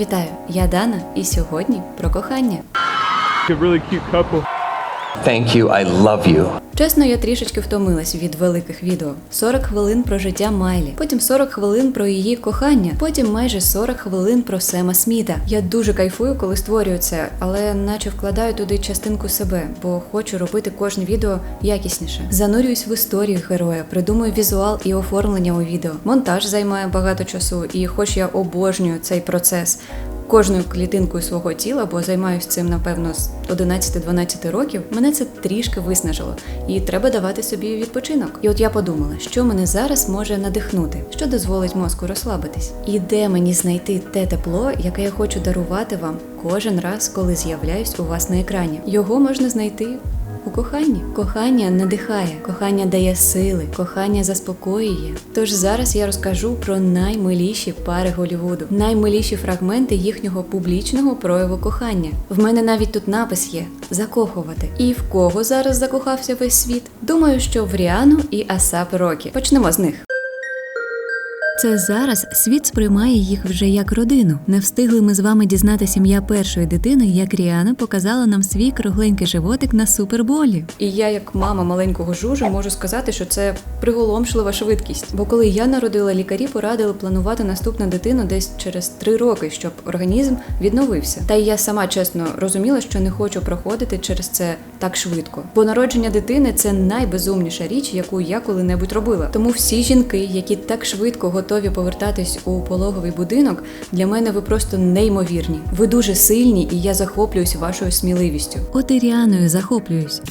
Вітаю, я Дана, і сьогодні про кохання. a really cute couple. Thank you. I love you. Чесно, я трішечки втомилась від великих відео. 40 хвилин про життя Майлі, потім 40 хвилин про її кохання, потім майже 40 хвилин про Сема Сміта. Я дуже кайфую, коли створюю це, але наче вкладаю туди частинку себе, бо хочу робити кожне відео якісніше. Занурююсь в історію героя, придумую візуал і оформлення у відео. Монтаж займає багато часу, і хоч я обожнюю цей процес. Кожною клітинкою свого тіла, бо займаюся цим напевно з 11-12 років, мене це трішки виснажило, і треба давати собі відпочинок. І от я подумала, що мене зараз може надихнути, що дозволить мозку розслабитись, і де мені знайти те тепло, яке я хочу дарувати вам кожен раз, коли з'являюсь у вас на екрані. Його можна знайти у коханні. Кохання надихає, кохання дає сили, кохання заспокоює. Тож зараз я розкажу про наймиліші пари Голівуду, наймиліші фрагменти їхнього публічного прояву кохання. В мене навіть тут напис є закохувати. І в кого зараз закохався весь світ? Думаю, що в Ріану і Асап Рокі. Почнемо з них. Це зараз світ сприймає їх вже як родину. Не встигли ми з вами дізнати сім'я першої дитини, як Ріана показала нам свій кругленький животик на суперболі. І я, як мама маленького жужу, можу сказати, що це приголомшлива швидкість. Бо коли я народила, лікарі порадили планувати наступну дитину десь через три роки, щоб організм відновився. Та й я сама чесно розуміла, що не хочу проходити через це так швидко. Бо народження дитини це найбезумніша річ, яку я коли-небудь робила. Тому всі жінки, які так швидко готові повертатись у пологовий будинок, для мене ви просто неймовірні. Ви дуже сильні, і я захоплююсь вашою сміливістю. От і захоплююсь.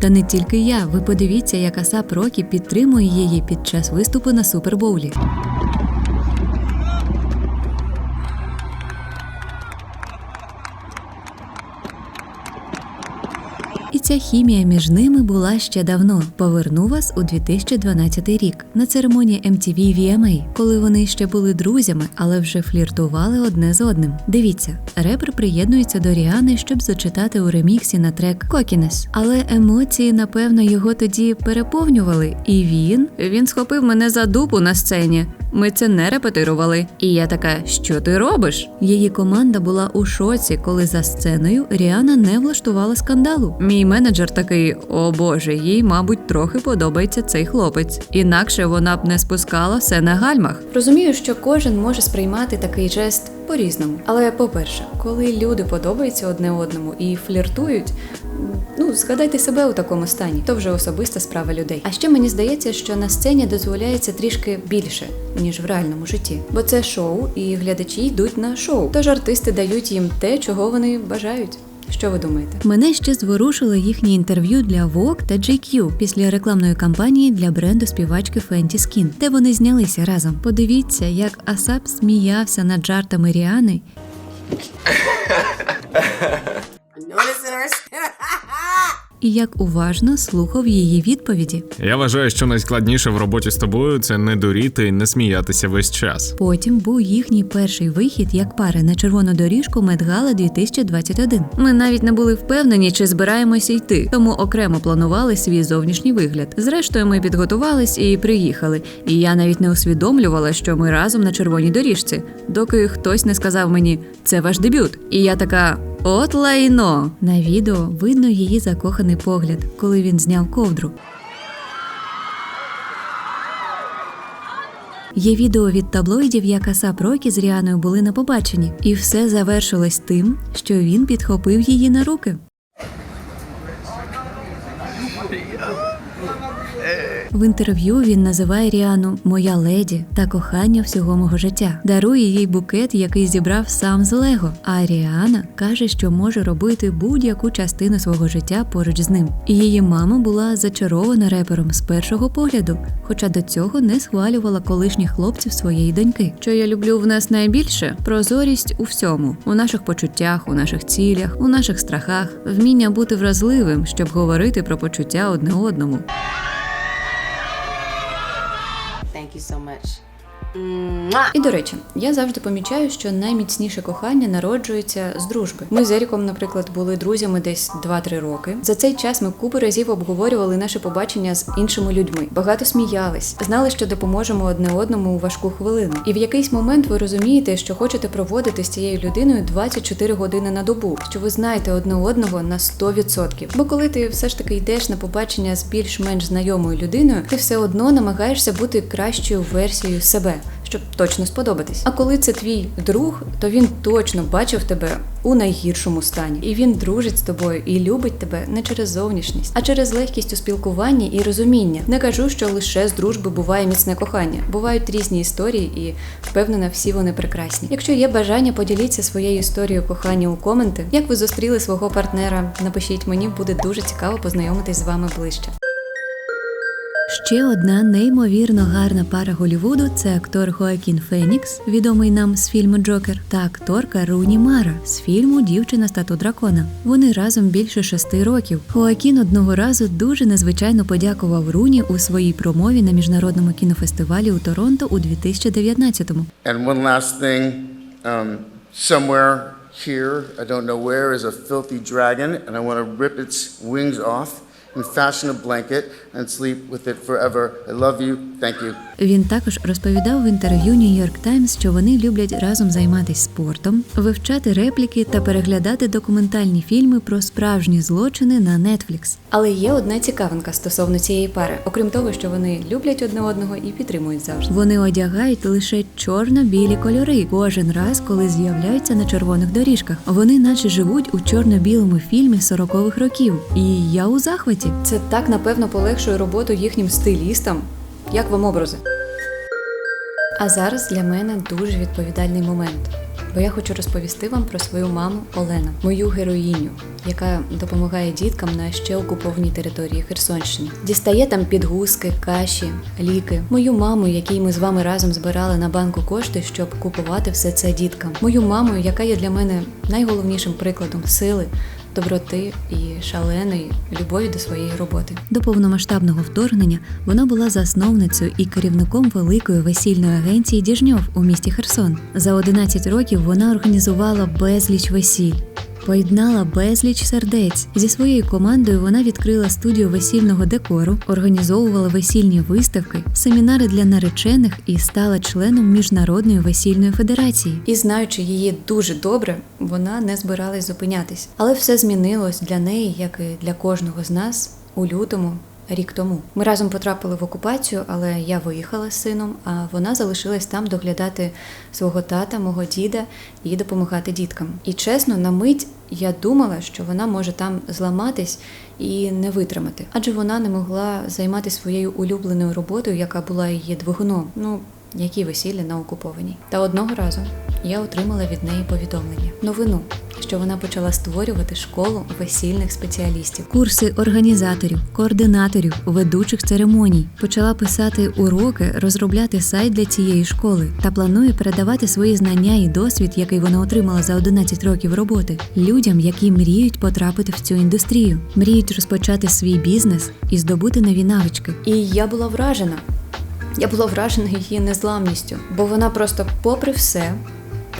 Та не тільки я. Ви подивіться, як Асап Рокі підтримує її під час виступу на супербоулі. Ця хімія між ними була ще давно. Поверну вас у 2012 рік на церемонії MTV VMA, коли вони ще були друзями, але вже фліртували одне з одним. Дивіться, репер приєднується до Ріани, щоб зачитати у реміксі на трек Кокінес. Але емоції, напевно, його тоді переповнювали. І він він схопив мене за дупу на сцені. Ми це не репетирували. І я така, що ти робиш? Її команда була у шоці, коли за сценою Ріана не влаштувала скандалу. Мій менеджер такий: о боже, їй, мабуть, трохи подобається цей хлопець. Інакше вона б не спускала все на гальмах. Розумію, що кожен може сприймати такий жест по-різному. Але по-перше, коли люди подобаються одне одному і фліртують. Ну, згадайте себе у такому стані, то вже особиста справа людей. А ще мені здається, що на сцені дозволяється трішки більше, ніж в реальному житті. Бо це шоу, і глядачі йдуть на шоу. Тож артисти дають їм те, чого вони бажають. Що ви думаєте? Мене ще зворушило їхнє інтерв'ю для Vogue та GQ після рекламної кампанії для бренду співачки Fenty Skin, де вони знялися разом. Подивіться, як Асап сміявся над жартами Ріани. і як уважно слухав її відповіді. Я вважаю, що найскладніше в роботі з тобою це не дуріти і не сміятися весь час. Потім був їхній перший вихід як пари на червону доріжку Медгала 2021. Ми навіть не були впевнені, чи збираємося йти, тому окремо планували свій зовнішній вигляд. Зрештою, ми підготувались і приїхали. І я навіть не усвідомлювала, що ми разом на червоній доріжці, доки хтось не сказав мені це ваш дебют. І я така. От лайно! На відео видно її закоханий погляд, коли він зняв ковдру. Є відео від таблоїдів, як Асап Рокі з Ріаною були на побаченні, і все завершилось тим, що він підхопив її на руки. В інтерв'ю він називає Ріану Моя леді та кохання всього мого життя. Дарує їй букет, який зібрав сам з Лего. А Ріана каже, що може робити будь-яку частину свого життя поруч з ним. Її мама була зачарована репером з першого погляду, хоча до цього не схвалювала колишніх хлопців своєї доньки. Що я люблю в нас найбільше прозорість у всьому, у наших почуттях, у наших цілях, у наших страхах, вміння бути вразливим, щоб говорити про почуття одне одному. Thank you so much. І до речі, я завжди помічаю, що найміцніше кохання народжується з дружби. Ми з Еріком, наприклад, були друзями десь 2-3 роки. За цей час ми купу разів обговорювали наше побачення з іншими людьми. Багато сміялись, знали, що допоможемо одне одному у важку хвилину. І в якийсь момент ви розумієте, що хочете проводити з цією людиною 24 години на добу, що ви знаєте одне одного на 100%. Бо коли ти все ж таки йдеш на побачення з більш-менш знайомою людиною, ти все одно намагаєшся бути кращою версією себе. Щоб точно сподобатись. А коли це твій друг, то він точно бачив тебе у найгіршому стані, і він дружить з тобою і любить тебе не через зовнішність, а через легкість у спілкуванні і розуміння. Не кажу, що лише з дружби буває міцне кохання. Бувають різні історії, і впевнена, всі вони прекрасні. Якщо є бажання, поділіться своєю історією кохання у коменти. Як ви зустріли свого партнера? Напишіть мені, буде дуже цікаво познайомитись з вами ближче. Ще одна неймовірно гарна пара Голівуду це актор Хоакін Фенікс, відомий нам з фільму Джокер, та акторка Руні Мара з фільму Дівчина з тату дракона. Вони разом більше шести років. Хоакін одного разу дуже незвичайно подякував Руні у своїй промові на міжнародному кінофестивалі у Торонто у 2019-му. And one last thing, um, somewhere here, I don't know where, is a filthy dragon, and I want to rip its wings off and fashion a blanket and sleep with it forever. I love you. Thank you. Він також розповідав в інтерв'ю New York Times, що вони люблять разом займатися спортом, вивчати репліки та переглядати документальні фільми про справжні злочини на Netflix. Але є одна цікавинка стосовно цієї пари, окрім того, що вони люблять одне одного і підтримують завжди. Вони одягають лише чорно-білі кольори кожен раз, коли з'являються на червоних доріжках. Вони наче живуть у чорно-білому фільмі 40-х років. І я у захваті. Це так напевно полегшує роботу їхнім стилістам. Як вам образи? А зараз для мене дуже відповідальний момент, бо я хочу розповісти вам про свою маму Олену, мою героїню, яка допомагає діткам на ще окупованій території Херсонщини. Дістає там підгузки, каші, ліки. Мою маму, якій ми з вами разом збирали на банку кошти, щоб купувати все це діткам. Мою маму, яка є для мене найголовнішим прикладом сили. Доброти і шаленої любові до своєї роботи до повномасштабного вторгнення вона була засновницею і керівником великої весільної агенції Діжньов у місті Херсон. За 11 років вона організувала безліч весіль. Поєднала безліч сердець зі своєю командою. Вона відкрила студію весільного декору, організовувала весільні виставки, семінари для наречених і стала членом міжнародної весільної федерації. І знаючи її дуже добре, вона не збиралась зупинятись. Але все змінилось для неї, як і для кожного з нас у лютому. Рік тому ми разом потрапили в окупацію, але я виїхала з сином, а вона залишилась там доглядати свого тата, мого діда і допомагати діткам. І чесно, на мить я думала, що вона може там зламатись і не витримати, адже вона не могла займатися своєю улюбленою роботою, яка була її двигуном. Ну які весілля на окупованій. Та одного разу я отримала від неї повідомлення новину, що вона почала створювати школу весільних спеціалістів, курси організаторів, координаторів, ведучих церемоній. Почала писати уроки, розробляти сайт для цієї школи та планує передавати свої знання і досвід, який вона отримала за 11 років роботи, людям, які мріють потрапити в цю індустрію, мріють розпочати свій бізнес і здобути нові навички. І я була вражена. Я була вражена її незламністю, бо вона просто, попри все,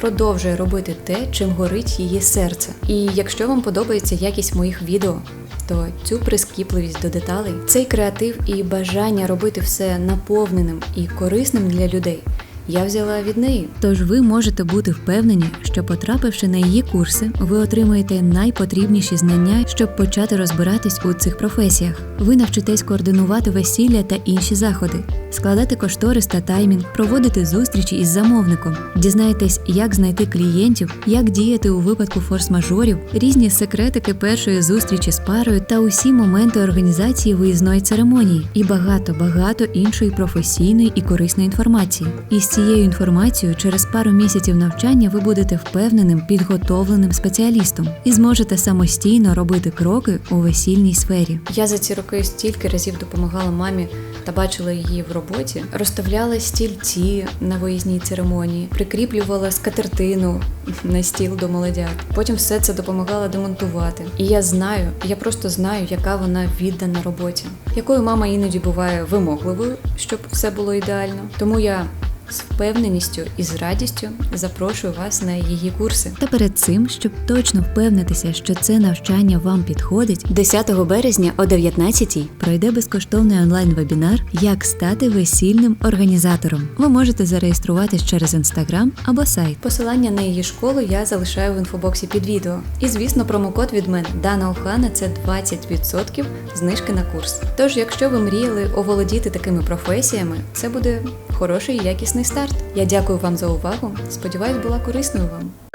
продовжує робити те, чим горить її серце. І якщо вам подобається якість моїх відео, то цю прискіпливість до деталей, цей креатив і бажання робити все наповненим і корисним для людей. Я взяла від неї. Тож ви можете бути впевнені, що потрапивши на її курси, ви отримаєте найпотрібніші знання, щоб почати розбиратись у цих професіях. Ви навчитесь координувати весілля та інші заходи, складати кошторис та таймінг, проводити зустрічі із замовником, дізнаєтесь, як знайти клієнтів, як діяти у випадку форс-мажорів, різні секретики першої зустрічі з парою та усі моменти організації виїзної церемонії, і багато багато іншої професійної і корисної інформації. І з цією інформацією через пару місяців навчання ви будете впевненим, підготовленим спеціалістом і зможете самостійно робити кроки у весільній сфері. Я за ці роки стільки разів допомагала мамі та бачила її в роботі, розставляла стільці на виїзній церемонії, прикріплювала скатертину на стіл до молодят. Потім все це допомагала демонтувати. І я знаю, я просто знаю, яка вона віддана роботі, якою мама іноді буває вимогливою, щоб все було ідеально. Тому я з впевненістю і з радістю запрошую вас на її курси. Та перед цим, щоб точно впевнитися, що це навчання вам підходить, 10 березня о 19-й пройде безкоштовний онлайн-вебінар Як стати весільним організатором. Ви можете зареєструватись через інстаграм або сайт. Посилання на її школу я залишаю в інфобоксі під відео. І звісно, промокод від мене Дана Охана це 20% знижки на курс. Тож, якщо ви мріяли оволодіти такими професіями, це буде хороший і якісний старт. Я дякую вам за увагу. Сподіваюсь, була корисною вам.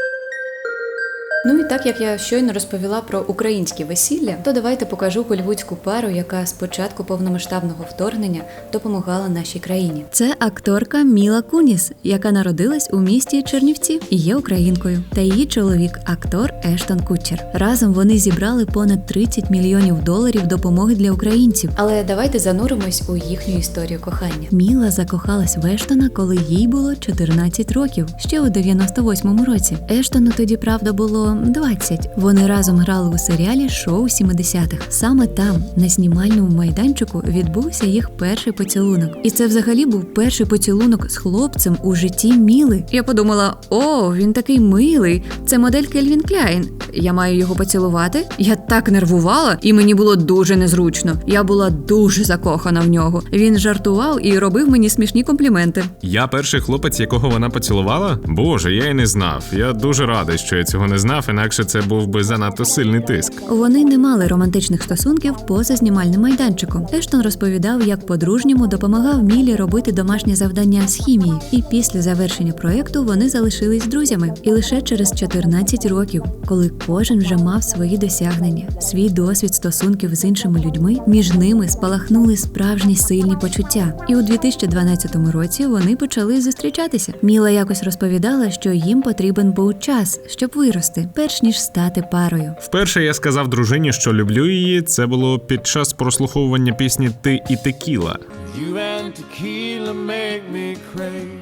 Ну і так як я щойно розповіла про українські весілля, то давайте покажу голівудську пару, яка з початку повномасштабного вторгнення допомагала нашій країні. Це акторка Міла Куніс, яка народилась у місті Чернівці і є українкою, та її чоловік, актор Ештон Кутчер. Разом вони зібрали понад 30 мільйонів доларів допомоги для українців. Але давайте зануримось у їхню історію кохання. Міла закохалась в Ештона, коли їй було 14 років, ще у 98-му році. Ештону тоді правда було 20. Вони разом грали у серіалі Шоу 70-х. Саме там, на знімальному майданчику, відбувся їх перший поцілунок. І це взагалі був перший поцілунок з хлопцем у житті Міли. Я подумала: о, він такий милий. Це модель Кельвін Кляйн. Я маю його поцілувати. Я так нервувала, і мені було дуже незручно. Я була дуже закохана в нього. Він жартував і робив мені смішні компліменти. Я перший хлопець, якого вона поцілувала? Боже, я й не знав. Я дуже радий, що я цього не знав, інакше це був би занадто сильний тиск. Вони не мали романтичних стосунків поза знімальним майданчиком. Ештон розповідав, як по-дружньому допомагав Мілі робити домашнє завдання з хімії, і після завершення проекту вони залишились друзями. І лише через 14 років, коли кожен вже мав свої досягнення, свій досвід стосунків з іншими людьми, між ними спалахнули справжні сильні почуття. І у 2012 році вони почали зустрічатися. Міла якось розповідала, що їм потрібен був час, щоб вирости, перш ніж стати парою. Вперше я сказав дружині, що люблю її. Це було під час прослуховування пісні Ти і Текіла. You and tequila make me crazy.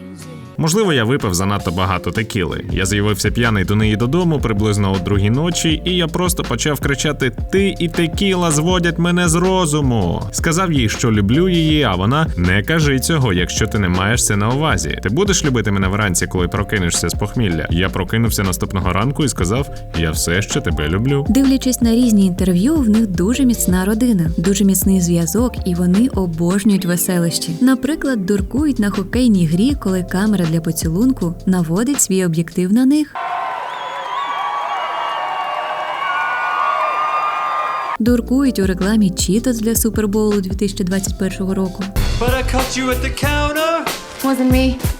Можливо, я випив занадто багато текіли. Я з'явився п'яний до неї додому приблизно о другій ночі, і я просто почав кричати: Ти і текіла зводять мене з розуму. Сказав їй, що люблю її, а вона не кажи цього, якщо ти не маєш це на увазі. Ти будеш любити мене вранці, коли прокинешся з похмілля. Я прокинувся наступного ранку і сказав: Я все ще тебе люблю. Дивлячись на різні інтерв'ю, в них дуже міцна родина, дуже міцний зв'язок, і вони обожнюють веселищі. Наприклад, дуркують на хокейній грі, коли камера для поцілунку наводить свій об'єктив на них. Дуркують у рекламі Cheetos для Супербоулу 2021 року. But I caught you at the counter. Wasn't me.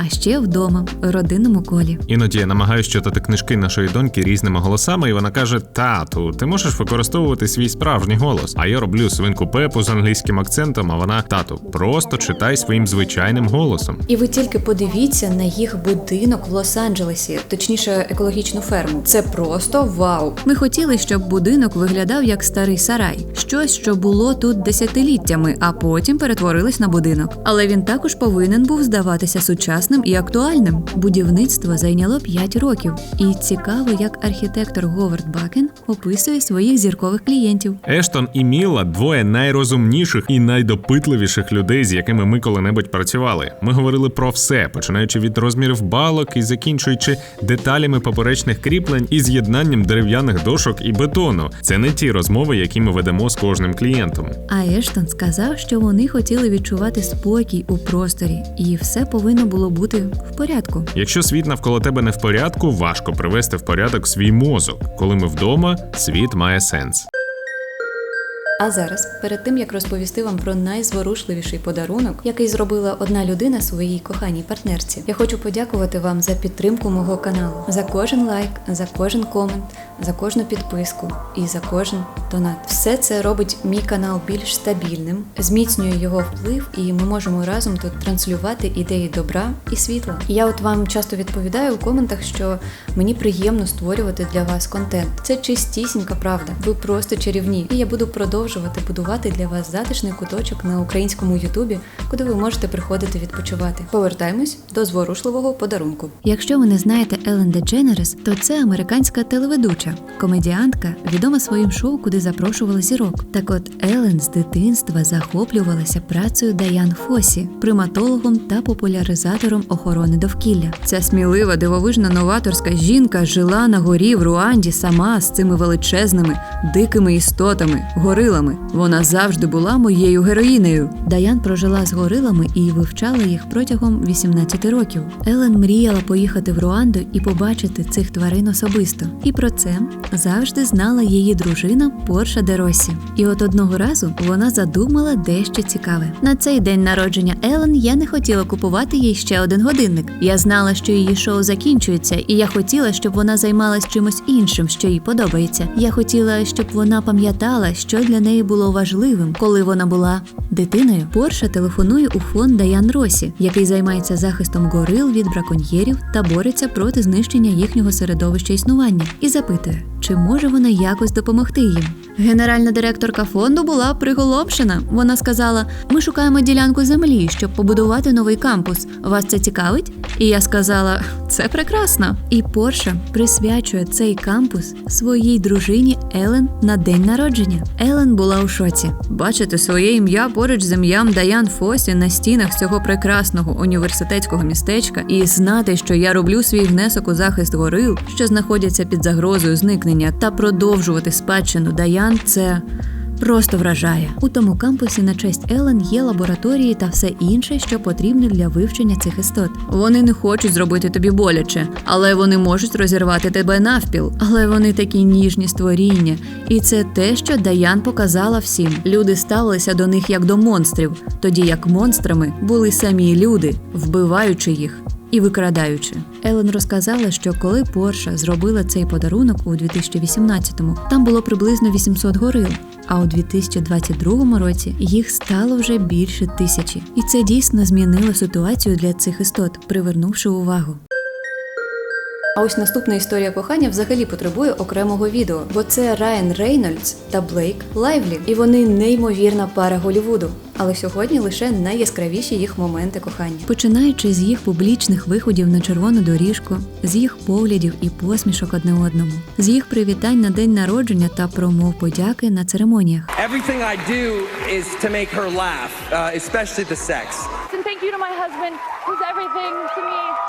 А ще вдома, в родинному колі. Іноді я намагаюся читати книжки нашої доньки різними голосами, і вона каже: Тату, ти можеш використовувати свій справжній голос. А я роблю свинку Пепу з англійським акцентом. А вона тату, просто читай своїм звичайним голосом. І ви тільки подивіться на їх будинок в Лос-Анджелесі, точніше, екологічну ферму. Це просто вау. Ми хотіли, щоб будинок виглядав як старий сарай, щось, що було тут десятиліттями, а потім перетворилось на будинок. Але він також повинен був здаватися сучасним і актуальним. Будівництво зайняло 5 років, і цікаво, як архітектор Говард Бакен описує своїх зіркових клієнтів. Ештон і Міла двоє найрозумніших і найдопитливіших людей, з якими ми коли-небудь працювали. Ми говорили про все, починаючи від розмірів балок і закінчуючи деталями поперечних кріплень і з'єднанням дерев'яних дошок і бетону. Це не ті розмови, які ми ведемо з кожним клієнтом. А Ештон сказав, що вони хотіли відчувати спокій у просторі, і все повинно було бути в порядку. Якщо світ навколо тебе не в порядку, важко привести в порядок свій мозок. Коли ми вдома, світ має сенс. А зараз, перед тим як розповісти вам про найзворушливіший подарунок, який зробила одна людина своїй коханій партнерці, я хочу подякувати вам за підтримку мого каналу, за кожен лайк, за кожен комент, за кожну підписку і за кожен донат. Все це робить мій канал більш стабільним, зміцнює його вплив, і ми можемо разом тут транслювати ідеї добра і світла. Я от вам часто відповідаю у коментах, що мені приємно створювати для вас контент. Це чистісінька правда. Ви просто чарівні, і я буду продовжувати продовжувати будувати для вас затишний куточок на українському Ютубі, куди ви можете приходити відпочивати. Повертаємось до зворушливого подарунку. Якщо ви не знаєте Елен Дедженерес, то це американська телеведуча, комедіантка, відома своїм шоу, куди запрошували зірок. Так от Елен з дитинства захоплювалася працею Даян Фосі, приматологом та популяризатором охорони довкілля. Ця смілива, дивовижна новаторська жінка жила на горі в Руанді сама з цими величезними, дикими істотами, горилами. Вона завжди була моєю героїнею. Даян прожила з горилами і вивчала їх протягом 18 років. Елен мріяла поїхати в Руанду і побачити цих тварин особисто. І про це завжди знала її дружина Порша Деросі. І от одного разу вона задумала дещо цікаве. На цей день народження Елен я не хотіла купувати їй ще один годинник. Я знала, що її шоу закінчується, і я хотіла, щоб вона займалась чимось іншим, що їй подобається. Я хотіла, щоб вона пам'ятала, що для неї було важливим, коли вона була дитиною. Порша телефонує у фонд Даян Росі, який займається захистом горил від браконьєрів та бореться проти знищення їхнього середовища існування, і запитує, чи може вона якось допомогти їм. Генеральна директорка фонду була приголомшена. Вона сказала: Ми шукаємо ділянку землі, щоб побудувати новий кампус. Вас це цікавить? І я сказала: це прекрасно. І Порша присвячує цей кампус своїй дружині Елен на день народження. Елен була у шоці. Бачити своє ім'я поруч з ім'ям Даян Фосі на стінах цього прекрасного університетського містечка і знати, що я роблю свій внесок у захист горил, що знаходяться під загрозою зникнення, та продовжувати спадщину Даян це. Просто вражає у тому кампусі на честь Елен є лабораторії та все інше, що потрібно для вивчення цих істот. Вони не хочуть зробити тобі боляче, але вони можуть розірвати тебе навпіл. Але вони такі ніжні створіння, і це те, що Даян показала всім. Люди ставилися до них як до монстрів, тоді як монстрами були самі люди, вбиваючи їх і викрадаючи. Елен розказала, що коли Порша зробила цей подарунок у 2018-му, там було приблизно 800 горил. А у 2022 році їх стало вже більше тисячі, і це дійсно змінило ситуацію для цих істот, привернувши увагу. А ось наступна історія кохання взагалі потребує окремого відео, бо це Райан Рейнольдс та Блейк Лайвлі, і вони неймовірна пара Голівуду. Але сьогодні лише найяскравіші їх моменти кохання. Починаючи з їх публічних виходів на червону доріжку, з їх поглядів і посмішок одне одному, з їх привітань на день народження та промов подяки на церемоніях. Everything I do is to make her laugh, uh, especially the sex. And thank you to my husband, who's everything to me.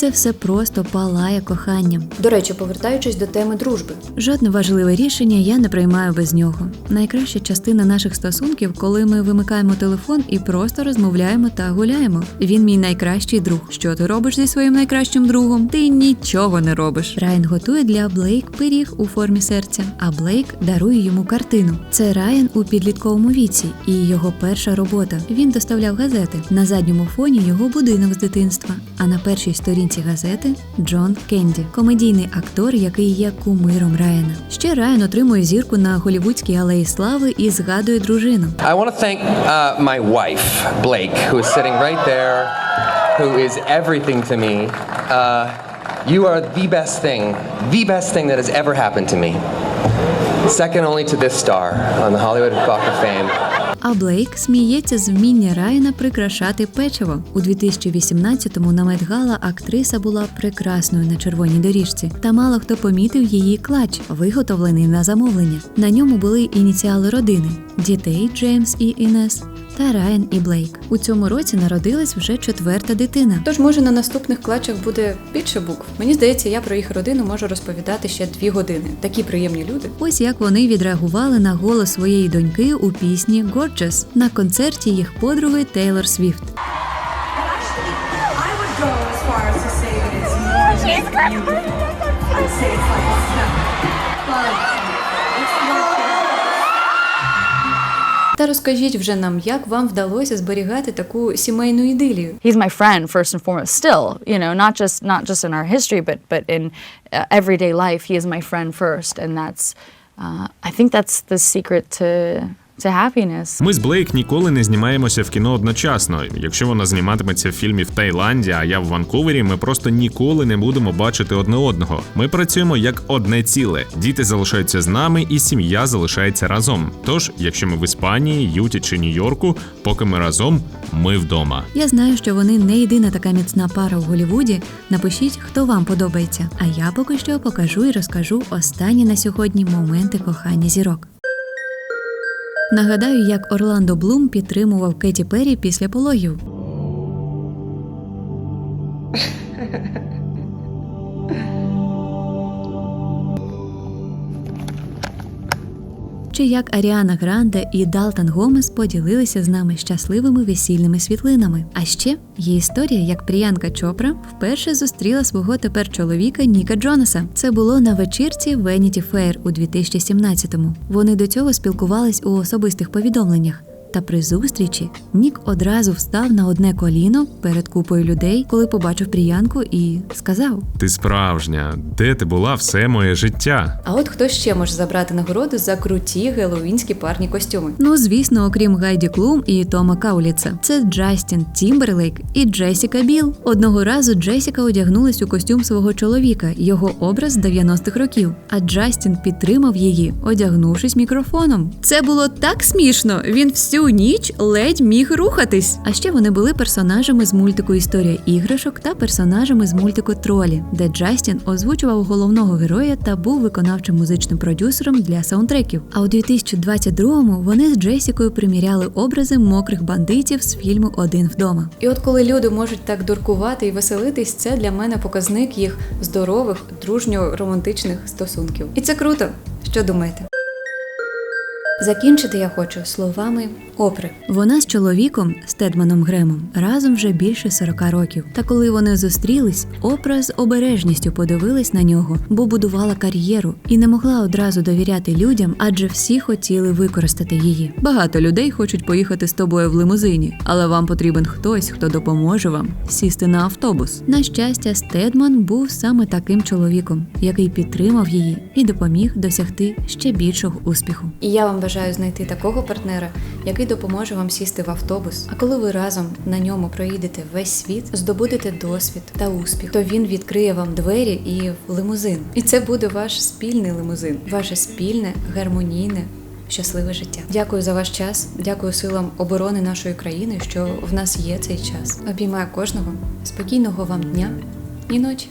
Це все просто палає коханням. До речі, повертаючись до теми дружби, жодне важливе рішення я не приймаю без нього. Найкраща частина наших стосунків, коли ми вимикаємо телефон і просто розмовляємо та гуляємо. Він мій найкращий друг. Що ти робиш зі своїм найкращим другом? Ти нічого не робиш. Райан готує для Блейк пиріг у формі серця, а Блейк дарує йому картину. Це Райан у підлітковому віці і його перша робота. Він доставляв газети. На задньому фоні його будинок з дитинства. А на першій сторінці газети Джон Кенді, комедійний актор, який є кумиром Райана. Ще Райан отримує зірку на голівудській алеї слави і згадує дружину. I want to thank uh, my wife, Blake, who is sitting right there, who is everything to me. Uh, you are the best thing, the best thing that has ever happened to me. Second only to this star on the Hollywood Walk of Fame. А Блейк сміється з вміння Райана прикрашати печиво. У 2018-му на Медгала актриса була прекрасною на червоній доріжці, та мало хто помітив її клач, виготовлений на замовлення. На ньому були ініціали родини дітей Джеймс і Інес. Та Райан і Блейк у цьому році народилась вже четверта дитина. Тож може на наступних клачах буде більше букв. Мені здається, я про їх родину можу розповідати ще дві години. Такі приємні люди. Ось як вони відреагували на голос своєї доньки у пісні Gorgeous на концерті їх подруги Тейлор Свіфт. I would Та розкажіть вже нам, як вам вдалося зберігати таку сімейну ідилію. he's my friend first and foremost still you know not just not just in our history but but in uh, everyday life he is my friend first and that's uh, i think that's the secret to to happiness. Ми з Блейк ніколи не знімаємося в кіно одночасно. Якщо вона зніматиметься в фільмі в Таїланді, а я в Ванкувері, ми просто ніколи не будемо бачити одне одного. Ми працюємо як одне ціле. Діти залишаються з нами, і сім'я залишається разом. Тож, якщо ми в Іспанії, Юті чи Нью-Йорку, поки ми разом, ми вдома. Я знаю, що вони не єдина така міцна пара в Голівуді. Напишіть, хто вам подобається. А я поки що покажу і розкажу останні на сьогодні моменти кохання зірок. Нагадаю, як Орландо Блум підтримував Кеті Перрі після пологів. Чи як Аріана Гранде і Далтон Гомес поділилися з нами щасливими весільними світлинами. А ще є історія, як Пріянка Чопра вперше зустріла свого тепер чоловіка Ніка Джонаса. Це було на вечірці Vanity Fair у 2017-му. Вони до цього спілкувались у особистих повідомленнях. Та при зустрічі Нік одразу встав на одне коліно перед купою людей, коли побачив Пріянку, і сказав: Ти справжня, де ти була все моє життя? А от хто ще може забрати нагороду за круті геловінські парні костюми? Ну звісно, окрім Гайді Клум і Тома Кауліца, це Джастін Тімберлейк і Джесіка Біл. Одного разу Джесіка одягнулась у костюм свого чоловіка, його образ 90-х років. А Джастін підтримав її, одягнувшись мікрофоном. Це було так смішно. Він всю ніч ледь міг рухатись. А ще вони були персонажами з мультику Історія іграшок та персонажами з мультику Тролі, де Джастін озвучував головного героя та був виконавчим музичним продюсером для саундтреків. А у 2022-му вони з Джесікою приміряли образи мокрих бандитів з фільму Один вдома. І от коли люди можуть так дуркувати і веселитись, це для мене показник їх здорових, дружньо-романтичних стосунків. І це круто. Що думаєте? Закінчити я хочу словами опри. Вона з чоловіком Стедманом Гремом разом вже більше 40 років. Та коли вони зустрілись, Опра з обережністю подивилась на нього, бо будувала кар'єру і не могла одразу довіряти людям, адже всі хотіли використати її. Багато людей хочуть поїхати з тобою в лимузині, але вам потрібен хтось, хто допоможе вам сісти на автобус. На щастя, Стедман був саме таким чоловіком, який підтримав її і допоміг досягти ще більшого успіху. І я вам бажаю знайти такого партнера, який допоможе вам сісти в автобус. А коли ви разом на ньому проїдете весь світ, здобудете досвід та успіх, то він відкриє вам двері і лимузин. І це буде ваш спільний лимузин, ваше спільне, гармонійне. Щасливе життя. Дякую за ваш час. Дякую силам оборони нашої країни, що в нас є цей час. Обіймаю кожного. Спокійного вам дня і ночі.